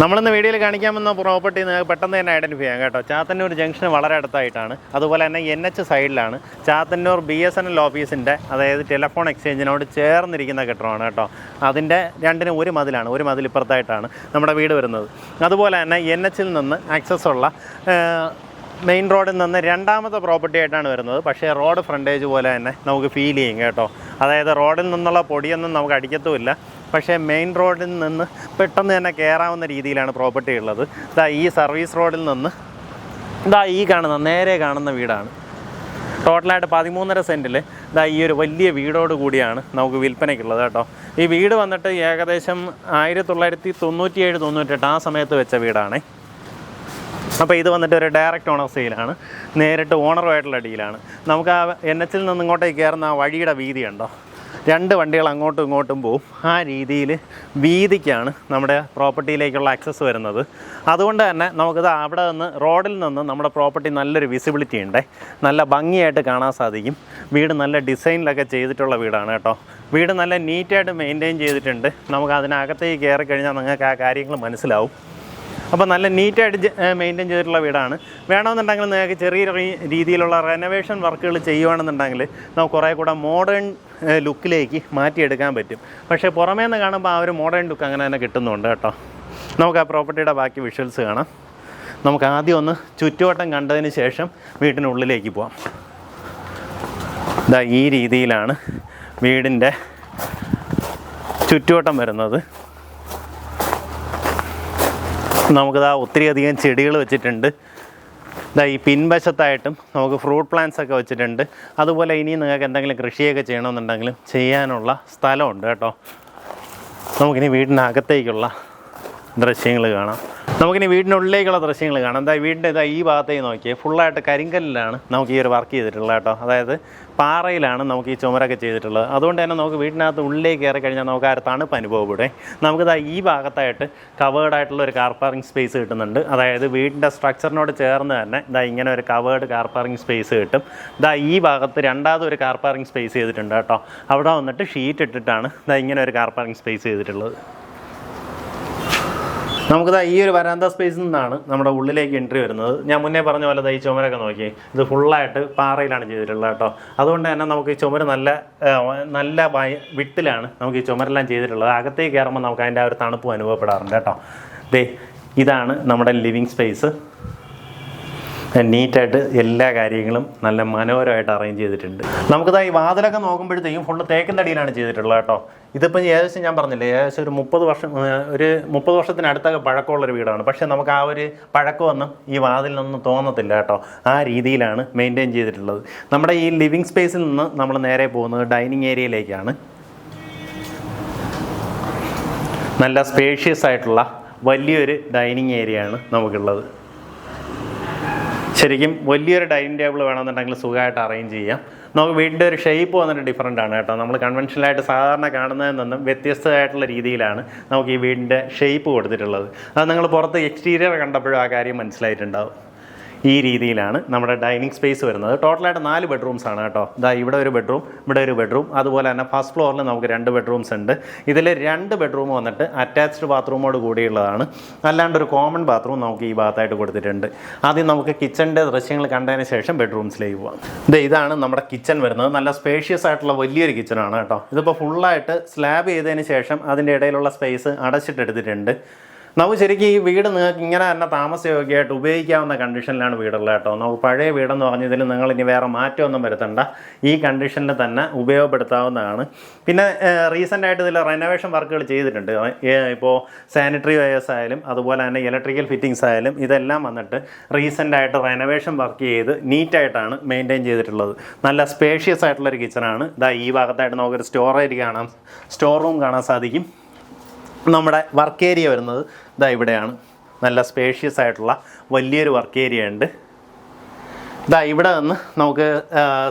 നമ്മളിന്ന് വീഡിയോയിൽ കാണിക്കാമെന്ന പ്രോപ്പർട്ടി പെട്ടെന്ന് തന്നെ ഐഡന്റിഫൈ ചെയ്യാം കേട്ടോ. ചാത്തന്നൂർ ജംഗ്ഷൻ വളരെ അടുത്തായിട്ടാണ്. അതുപോലെ തന്നെ എൻ എച്ച് സൈഡിലാണ് Chathannoor B S N L ഓഫീസിന്റെ അതായത് ടെലഫോൺ എക്സ്ചേഞ്ചിനോട് ചേർന്നിരിക്കുന്ന കെട്ടിടമാണ് കേട്ടോ. അതിന്റെ രണ്ടിന് ഒരു മതിലാണ് ഒരു മതിൽ ഇപ്പുറത്തായിട്ടാണ് നമ്മുടെ വീട് വരുന്നത്. അതുപോലെ തന്നെ എൻ എച്ചിൽ നിന്ന് ആക്സസ് ഉള്ള മെയിൻ റോഡിൽ നിന്ന് രണ്ടാമത്തെ പ്രോപ്പർട്ടി ആയിട്ടാണ് വരുന്നത്. പക്ഷേ റോഡ് ഫ്രണ്ടേജ് പോലെ തന്നെ നമുക്ക് ഫീൽ ചെയ്യും കേട്ടോ. അതായത് റോഡിൽ നിന്നുള്ള പൊടിയൊന്നും നമുക്ക് അടിക്കത്തുമില്ല. പക്ഷേ മെയിൻ റോഡിൽ നിന്ന് പെട്ടെന്ന് തന്നെ കയറാവുന്ന രീതിയിലാണ് പ്രോപ്പർട്ടി ഉള്ളത്. ഇതാ ഈ സർവീസ് റോഡിൽ നിന്ന് ഇതാ ഈ കാണുന്ന നേരെ കാണുന്ന വീടാണ്. ടോട്ടലായിട്ട് പതിമൂന്നര സെന്റിൽ ഇതാ ഈ ഒരു വലിയ വീടോട് കൂടിയാണ് നമുക്ക് വിൽപ്പനയ്ക്കുള്ളത് കേട്ടോ. ഈ വീട് വന്നിട്ട് ഏകദേശം ആയിരത്തി തൊള്ളായിരത്തി തൊണ്ണൂറ്റിയേഴ് തൊണ്ണൂറ്റെട്ട് ആ സമയത്ത് വെച്ച വീടാണേ. അപ്പോൾ ഇത് വന്നിട്ട് ഒരു ഡയറക്റ്റ് ഓണർ സെയിലാണ് നേരിട്ട് ഓണറുമായിട്ടുള്ള ഡീലാണ് നമുക്ക് ആ എൻ എച്ചിൽ നിന്ന് ഇങ്ങോട്ടേക്ക് കയറുന്ന ആ വഴിയുടെ വീതി ഉണ്ടോ രണ്ട് വണ്ടികൾ അങ്ങോട്ടും ഇങ്ങോട്ടും പോവും. ആ രീതിയിൽ വീതിക്കാണ് നമ്മുടെ പ്രോപ്പർട്ടിയിലേക്കുള്ള ആക്സസ് വരുന്നത്. അതുകൊണ്ട് തന്നെ നമുക്കിത് അവിടെ നിന്ന് റോഡിൽ നിന്ന് നമ്മുടെ പ്രോപ്പർട്ടി നല്ലൊരു വിസിബിലിറ്റി ഉണ്ട്. നല്ല ഭംഗിയായിട്ട് കാണാൻ സാധിക്കും. വീട് നല്ല ഡിസൈനിലൊക്കെ ചെയ്തിട്ടുള്ള വീടാണ് കേട്ടോ. വീട് നല്ല നീറ്റായിട്ട് മെയിന്റെയിൻ ചെയ്തിട്ടുണ്ട്. നമുക്ക് അതിനകത്തേക്ക് കയറി കഴിഞ്ഞാൽ നിങ്ങൾക്ക് ആ കാര്യങ്ങൾ മനസ്സിലാവും. അപ്പോൾ നല്ല നീറ്റായിട്ട് മെയിന്റെയിൻ ചെയ്തിട്ടുള്ള വീടാണ്. വേണമെന്നുണ്ടെങ്കിൽ നിങ്ങൾക്ക് ചെറിയ രീതിയിലുള്ള റെനോവേഷൻ വർക്കുകൾ ചെയ്യുകയാണെന്നുണ്ടെങ്കിൽ നമുക്ക് കുറേ കൂടെ മോഡേൺ ലുക്കിലേക്ക് മാറ്റിയെടുക്കാൻ പറ്റും. പക്ഷേ പുറമേ നിന്ന് കാണുമ്പോൾ ആ ഒരു മോഡേൺ ലുക്ക് അങ്ങനെ തന്നെ കിട്ടുന്നുണ്ട് കേട്ടോ. നമുക്ക് ആ പ്രോപ്പർട്ടിയുടെ ബാക്കി വിഷ്വൽസ് കാണാം. നമുക്ക് ആദ്യം ഒന്ന് ചുറ്റുവട്ടം കണ്ടതിന് ശേഷം വീട്ടിനുള്ളിലേക്ക് പോവാം. ഇതാ ഈ രീതിയിലാണ് വീടിന്റെ ചുറ്റുവട്ടം വരുന്നത്. നമുക്കിതാ ഒത്തിരിയധികം ചെടികൾ വെച്ചിട്ടുണ്ട്. ഇതാ ഈ പിൻവശത്തായിട്ടും നമുക്ക് ഫ്രൂട്ട് പ്ലാന്റ്സ് ഒക്കെ വെച്ചിട്ടുണ്ട്. അതുപോലെ ഇനി നിങ്ങൾക്ക് എന്തെങ്കിലും കൃഷിയൊക്കെ ചെയ്യണമെന്നുണ്ടെങ്കിലും ചെയ്യാനുള്ള സ്ഥലമുണ്ട് കേട്ടോ. നമുക്കിനി വീടിനകത്തേക്കുള്ള ദൃശ്യങ്ങൾ കാണാം. നമുക്കിനി വീടിനുള്ളിലേക്കുള്ള ദൃശ്യങ്ങൾ കാണാം. എന്താ വീടിന്റെ ഇതാ ഈ ഭാഗത്തേക്ക് നോക്കിയേ ഫുള്ളായിട്ട് കരിങ്കല്ലിലാണ് നമുക്ക് ഈ ഒരു വർക്ക് ചെയ്തിട്ടുള്ളത് കേട്ടോ. അതായത് പാറയിലാണ് നമുക്ക് ഈ ചുമരൊക്കെ ചെയ്തിട്ടുള്ളത്. അതുകൊണ്ട് തന്നെ നമുക്ക് വീടിനകത്ത് ഉള്ളിലേക്ക് കയറി കഴിഞ്ഞാൽ നമുക്ക് ആ ഒരു തണുപ്പ് അനുഭവപ്പെടും. നമുക്കിതാ ഈ ഭാഗത്തായിട്ട് കവേർഡ് ആയിട്ടുള്ള ഒരു കാർ പാർക്കിംഗ് സ്പേസ് കിട്ടുന്നുണ്ട്. അതായത് വീടിന്റെ സ്ട്രക്ചറിനോട് ചേർന്ന് തന്നെ ഇതാ ഇങ്ങനെ ഒരു കവേർഡ് കാർ പാർക്കിംഗ് സ്പേസ് കിട്ടും. ഇതാ ഈ ഭാഗത്ത് രണ്ടാമത് ഒരു കാർ പാർക്കിംഗ് സ്പേസ് ചെയ്തിട്ടുണ്ട് കേട്ടോ. അവിടെ വന്നിട്ട് ഷീറ്റ് ഇട്ടിട്ടാണ് ഇതാ ഇങ്ങനെ ഒരു കാർ പാർക്കിംഗ് സ്പേസ് ചെയ്തിട്ടുള്ളത്. നമുക്കിതാ ഈ ഒരു വരാന്ത സ്പേസിൽ നിന്നാണ് നമ്മുടെ ഉള്ളിലേക്ക് എൻട്രി വരുന്നത്. ഞാൻ മുന്നേ പറഞ്ഞ പോലെ ഈ ചുമരൊക്കെ നോക്കി. ഇത് ഫുള്ളായിട്ട് പാറയിലാണ് ചെയ്തിട്ടുള്ളത് കേട്ടോ. അതുകൊണ്ട് തന്നെ നമുക്ക് ഈ ചുമര് നല്ല നല്ല വിട്ടിലാണ് നമുക്ക് ഈ ചുമരെല്ലാം ചെയ്തിട്ടുള്ളത്. അകത്തേക്ക് കയറുമ്പോൾ നമുക്ക് അതിന്റെ ആ ഒരു തണുപ്പും അനുഭവപ്പെടാറുണ്ട് കേട്ടോ. ദേ ഇതാണ് നമ്മുടെ ലിവിങ് സ്പേസ് നീറ്റായിട്ട് എല്ലാ കാര്യങ്ങളും നല്ല മനോഹരമായിട്ട് അറേഞ്ച് ചെയ്തിട്ടുണ്ട്. നമുക്കിതാ ഈ വാതിലൊക്കെ നോക്കുമ്പോഴത്തേക്കും ഫുള്ള് തേക്കിന്റെ അടിയിലാണ് ചെയ്തിട്ടുള്ളത് കേട്ടോ. ഇതിപ്പം ഏകദേശം ഞാൻ പറഞ്ഞില്ലേ ഏകദേശം ഒരു മുപ്പത് വർഷം ഒരു മുപ്പത് വർഷത്തിനടുത്തൊക്കെ പഴക്കമുള്ളൊരു വീടാണ്. പക്ഷേ നമുക്ക് ആ ഒരു പഴക്കമൊന്നും ഈ വാതിലൊന്നും തോന്നത്തില്ല കേട്ടോ. ആ രീതിയിലാണ് മെയിന്റെയിൻ ചെയ്തിട്ടുള്ളത്. നമ്മുടെ ഈ ലിവിങ് സ്പേസിൽ നിന്ന് നമ്മൾ നേരെ പോകുന്നത് ഡൈനിങ് ഏരിയയിലേക്കാണ് നല്ല സ്പേഷ്യസ് ആയിട്ടുള്ള വലിയൊരു ഡൈനിങ് ഏരിയയാണ് നമുക്കുള്ളത്. ശരിക്കും വലിയൊരു ഡൈനിങ് ടേബിൾ വേണമെന്നുണ്ടെങ്കിൽ സുഖമായിട്ട് അറേഞ്ച് ചെയ്യാം. നമുക്ക് വീടിന്റെ ഒരു ഷേപ്പ് വന്നിട്ട് ഡിഫറെന്റ് ആണ് കേട്ടോ. നമ്മൾ കൺവെൻഷനലായിട്ട് സാധാരണ കാണുന്നതിൽ നിന്നും വ്യത്യസ്തമായിട്ടുള്ള രീതിയിലാണ് നമുക്ക് ഈ വീടിന്റെ ഷേപ്പ് കൊടുത്തിട്ടുള്ളത്. അത് നിങ്ങൾ പുറത്ത് എക്സ്റ്റീരിയർ കണ്ടപ്പോഴും ആ കാര്യം മനസ്സിലായിട്ടുണ്ടാവും. ഈ രീതിയിലാണ് നമ്മുടെ ഡൈനിങ് സ്പേസ് വരുന്നത്. ടോട്ടലായിട്ട് നാല് ബെഡ്റൂംസ് ആണ് കേട്ടോ. ഇതാ ഇവിടെ ഒരു ബെഡ്റൂം ഇവിടെ ഒരു ബെഡ്റൂം അതുപോലെ തന്നെ ഫസ്റ്റ് ഫ്ലോറിൽ നമുക്ക് രണ്ട് ബെഡ്റൂംസ് ഉണ്ട്. ഇതിൽ രണ്ട് ബെഡ്റൂം വന്നിട്ട് അറ്റാച്ച്ഡ് ബാത്റൂമോട് കൂടിയുള്ളതാണ്. അല്ലാണ്ട് ഒരു കോമൺ ബാത്റൂം നമുക്ക് ഈ ഭാഗത്തായിട്ട് കൊടുത്തിട്ടുണ്ട്. ആദ്യം നമുക്ക് കിച്ചണിന്റെ ദൃശ്യങ്ങൾ കണ്ടതിന് ശേഷം ബെഡ്റൂംസിലേക്ക് പോവാം. ഇത് ഇതാണ് നമ്മുടെ കിച്ചൺ വരുന്നത്. നല്ല സ്പേഷ്യസ് ആയിട്ടുള്ള വലിയൊരു കിച്ചണാണ് കേട്ടോ. ഇതിപ്പോൾ ഫുള്ളായിട്ട് സ്ലാബ് ചെയ്തതിന് ശേഷം അതിന്റെ ഇടയിലുള്ള സ്പേസ് അടച്ചിട്ടെടുത്തിട്ടുണ്ട്. നമുക്ക് ശരിക്കും ഈ വീട് നിങ്ങൾക്ക് ഇങ്ങനെ തന്നെ താമസയോഗ്യമായിട്ട് ഉപയോഗിക്കാവുന്ന കണ്ടീഷനിലാണ് വീടുള്ളത് കേട്ടോ. നമുക്ക് പഴയ വീടെന്ന് പറഞ്ഞതിൽ നിങ്ങൾ ഇനി വേറെ മാറ്റമൊന്നും വരുത്തണ്ട. ഈ കണ്ടീഷനിൽ തന്നെ ഉപയോഗപ്പെടുത്താവുന്നതാണ്. പിന്നെ റീസെന്റ് ആയിട്ട് ഇതിൽ റെനോവേഷൻ വർക്കുകൾ ചെയ്തിട്ടുണ്ട്. ഇപ്പോൾ സാനിറ്ററി വയേഴ്സ് ആയാലും അതുപോലെ തന്നെ ഇലക്ട്രിക്കൽ ഫിറ്റിങ്സ് ആയാലും ഇതെല്ലാം വന്നിട്ട് റീസെന്റ് ആയിട്ട് റെനോവേഷൻ വർക്ക് ചെയ്ത് നീറ്റായിട്ടാണ് മെയിന്റെയിൻ ചെയ്തിട്ടുള്ളത്. നല്ല സ്പേഷ്യസ് ആയിട്ടുള്ളൊരു കിച്ചണാണ് ഇതാ ഈ ഭാഗത്തായിട്ട് നമുക്കൊരു സ്റ്റോറേജ് കാണാം. സ്റ്റോർ റൂം കാണാൻ സാധിക്കും. നമ്മുടെ വർക്ക് ഏരിയ വരുന്നത് ഇതാ ഇവിടെയാണ്. നല്ല സ്പേഷ്യസ് ആയിട്ടുള്ള വലിയൊരു വർക്ക് ഏരിയ ഉണ്ട്. ഇതാ ഇവിടെ നിന്ന് നമുക്ക്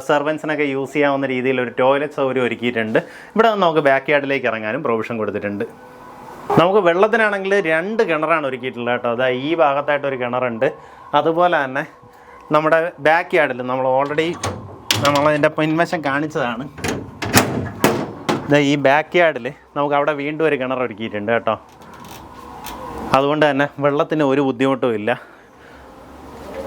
സെർവൻസിനൊക്കെ യൂസ് ചെയ്യാവുന്ന രീതിയിൽ ഒരു ടോയ്ലറ്റ് സൗകര്യം ഒരുക്കിയിട്ടുണ്ട്. ഇവിടെ നിന്ന് നമുക്ക് ബാക്ക് യാർഡിലേക്ക് ഇറങ്ങാനും പ്രൊവിഷൻ കൊടുത്തിട്ടുണ്ട്. നമുക്ക് വെള്ളത്തിനാണെങ്കിൽ രണ്ട് കിണറാണ് ഒരുക്കിയിട്ടുള്ളത് കേട്ടോ. അതാ ഈ ഭാഗത്തായിട്ട് ഒരു കിണറുണ്ട്. അതുപോലെ തന്നെ നമ്മുടെ ബാക്ക് യാർഡിൽ നമ്മൾ ഓൾറെഡി നമ്മളതിന്റെ പിൻവശം കാണിച്ചതാണ്. ഈ ബാക്ക് യാർഡിൽ നമുക്ക് അവിടെ വീണ്ടും ഒരു കിണർ ഒരുക്കിയിട്ടുണ്ട് കേട്ടോ. അതുകൊണ്ട് തന്നെ വെള്ളത്തിന് ഒരു ബുദ്ധിമുട്ടും ഇല്ല.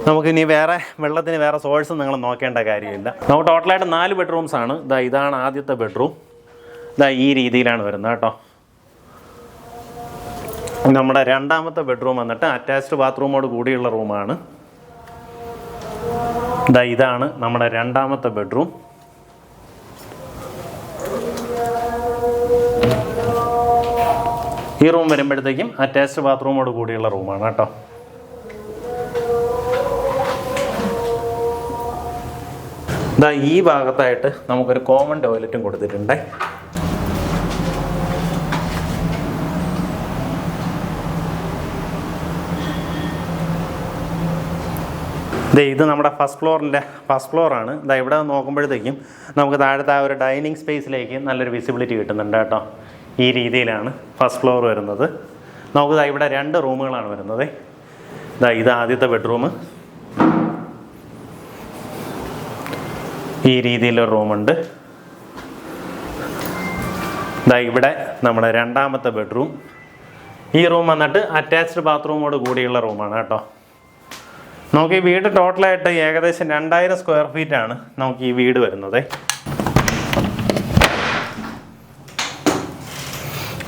നമുക്കിനി വേറെ വെള്ളത്തിന് വേറെ സോഴ്സും നിങ്ങൾ നോക്കേണ്ട കാര്യമില്ല. നമുക്ക് ടോട്ടലായിട്ട് നാല് ബെഡ്റൂംസ് ആണ്. ഇതാ ഇതാണ് ആദ്യത്തെ ബെഡ്റൂം ഇതാ ഈ രീതിയിലാണ് വരുന്നത് കേട്ടോ. നമ്മുടെ രണ്ടാമത്തെ ബെഡ്റൂം വന്നിട്ട് അറ്റാച്ച്ഡ് ബാത്റൂമോട് കൂടിയുള്ള റൂമാണ് ഇതാ ഇതാണ് നമ്മുടെ രണ്ടാമത്തെ ബെഡ്റൂം ഈ റൂം വരുമ്പോഴത്തേക്കും അറ്റാച്ച്ഡ് ബാത്റൂമോട് കൂടിയുള്ള റൂമാണ് കേട്ടോ. ഇതാ ഈ ഭാഗത്തായിട്ട് നമുക്കൊരു കോമൺ ടോയ്ലറ്റും കൊടുത്തിട്ടുണ്ട്. ദേ ഇത് നമ്മുടെ ഫസ്റ്റ് ഫ്ലോറിന്റെ ഫസ്റ്റ് ഫ്ലോറാണ് ഇതാ ഇവിടെ നോക്കുമ്പോഴത്തേക്കും നമുക്ക് താഴത്തെ ആ ഒരു ഡൈനിങ് സ്പേസിലേക്ക് നല്ലൊരു വിസിബിലിറ്റി കിട്ടുന്നുണ്ട് കേട്ടോ. ഈ രീതിയിലാണ് ഫസ്റ്റ് ഫ്ലോർ വരുന്നത്. നമുക്ക് ഇവിടെ രണ്ട് റൂമുകളാണ് വരുന്നത്. ഇതാ ഇത് ആദ്യത്തെ ബെഡ്റൂം ഈ രീതിയിലൊരു റൂമുണ്ട്. ഇതാ ഇവിടെ നമ്മുടെ രണ്ടാമത്തെ ബെഡ്റൂം ഈ റൂം വന്നിട്ട് അറ്റാച്ച്ഡ് ബാത്റൂമോട് കൂടിയുള്ള റൂമാണ് കേട്ടോ. നമുക്ക് ഈ വീട് ടോട്ടലായിട്ട് ഏകദേശം രണ്ടായിരം സ്ക്വയർ ഫീറ്റാണ് നമുക്ക് ഈ വീട് വരുന്നത്.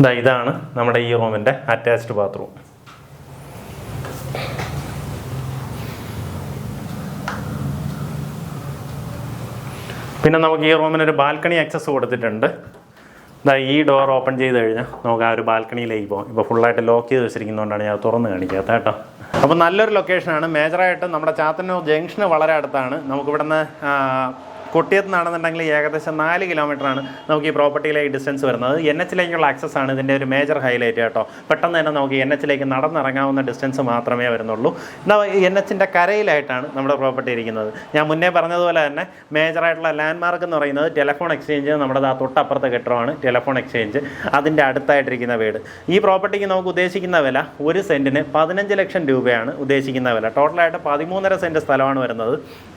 ഇതാ ഇതാണ് നമ്മുടെ ഈ റൂമിന്റെ അറ്റാച്ച്ഡ് ബാത്റൂം പിന്നെ നമുക്ക് ഈ റൂമിന് ഒരു ബാൽക്കണി ആക്സസ് കൊടുത്തിട്ടുണ്ട്. ഇതാ ഈ ഡോർ ഓപ്പൺ ചെയ്ത് കഴിഞ്ഞാൽ നമുക്ക് ആ ഒരു ബാൽക്കണിയിലേക്ക് പോകാം. ഇപ്പോൾ ഫുള്ളായിട്ട് ലോക്ക് ചെയ്ത് വെച്ചിരിക്കുന്നതുകൊണ്ടാണ് ഞാൻ തുറന്ന് കാണിക്കാത്ത കേട്ടോ. അപ്പോൾ നല്ലൊരു ലൊക്കേഷനാണ് മേജറായിട്ട് നമ്മുടെ ചാത്തന്നൂർ ജംഗ്ഷന് വളരെ അടുത്താണ്. നമുക്കിവിടുന്ന് കൊട്ടിയത്ത് നിന്നാണെന്നുണ്ടെങ്കിൽ ഏകദേശം നാല് കിലോമീറ്ററാണ് നമുക്ക് ഈ പ്രോപ്പർട്ടിയിലേക്ക് ഡിസ്റ്റൻസ് വരുന്നത്. എൻ എച്ചിലേക്കുള്ള ആക്സസ് ആണ് ഇതിന്റെ ഒരു മേജർ ഹൈലൈറ്റ് കേട്ടോ. പെട്ടെന്ന് തന്നെ നമുക്ക് എൻ എച്ചിലേക്ക് നടന്നിറങ്ങാവുന്ന ഡിസ്റ്റൻസ് മാത്രമേ വരുന്നുള്ളൂ. എൻ എച്ചിന്റെ കരയിലായിട്ടാണ് നമ്മുടെ പ്രോപ്പർട്ടി ഇരിക്കുന്നത്. ഞാൻ മുന്നേ പറഞ്ഞതുപോലെ തന്നെ മേജറായിട്ടുള്ള ലാൻഡ് മാർക്ക് എന്ന് പറയുന്നത് ടെലഫോൺ എക്സ്ചേഞ്ച് നമ്മുടെ ആ തൊട്ടപ്പുറത്തെ കെട്ടിടമാണ് ടെലഫോൺ എക്സ്ചേഞ്ച് അതിന്റെ അടുത്തായിട്ടിരിക്കുന്ന വീട്. ഈ പ്രോപ്പർട്ടിക്ക് നമുക്ക് ഉദ്ദേശിക്കുന്ന വില ഒരു സെന്റിന് പതിനഞ്ച് ലക്ഷം രൂപയാണ് ഉദ്ദേശിക്കുന്ന വില. ടോട്ടലായിട്ട് പതിമൂന്നര സെന്റ് സ്ഥലമാണ് വരുന്നത്.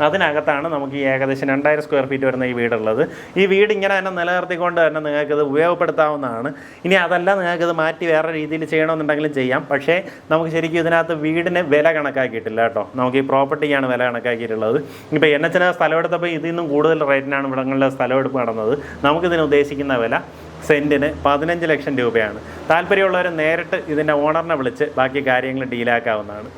അതിനകത്താണ് നമുക്ക് ഈ ഏകദേശം രണ്ടായിരം സ്ക്വയർ ഫീറ്റ് വരുന്ന ഈ വീടുള്ളത്. ഈ വീട് ഇങ്ങനെ തന്നെ നിലനിർത്തിക്കൊണ്ട് തന്നെ നിങ്ങൾക്കിത് ഉപയോഗപ്പെടുത്താവുന്നതാണ്. ഇനി അതല്ല നിങ്ങൾക്കിത് മാറ്റി വേറെ രീതിയിൽ ചെയ്യണമെന്നുണ്ടെങ്കിലും ചെയ്യാം. പക്ഷേ നമുക്ക് ശരിക്കും ഇതിനകത്ത് വീടിന് വില കണക്കാക്കിയിട്ടില്ല കേട്ടോ. നമുക്ക് ഈ പ്രോപ്പർട്ടിക്കാണ് വില കണക്കാക്കിയിട്ടുള്ളത്. ഇപ്പോൾ എൻ എച്ചിന് സ്ഥലം എടുത്തപ്പോൾ ഇതിൽ നിന്നും കൂടുതൽ റേറ്റിനാണ് ഇവിടങ്ങളിലെ സ്ഥലമെടുപ്പ് നടന്നത്. നമുക്കിതിന് ഉദ്ദേശിക്കുന്ന വില സെന്റിന് പതിനഞ്ച് ലക്ഷം രൂപയാണ്. താല്പര്യമുള്ളവർ നേരിട്ട് ഇതിന്റെ ഓണറിനെ വിളിച്ച് ബാക്കി കാര്യങ്ങൾ ഡീലാക്കാവുന്നതാണ്.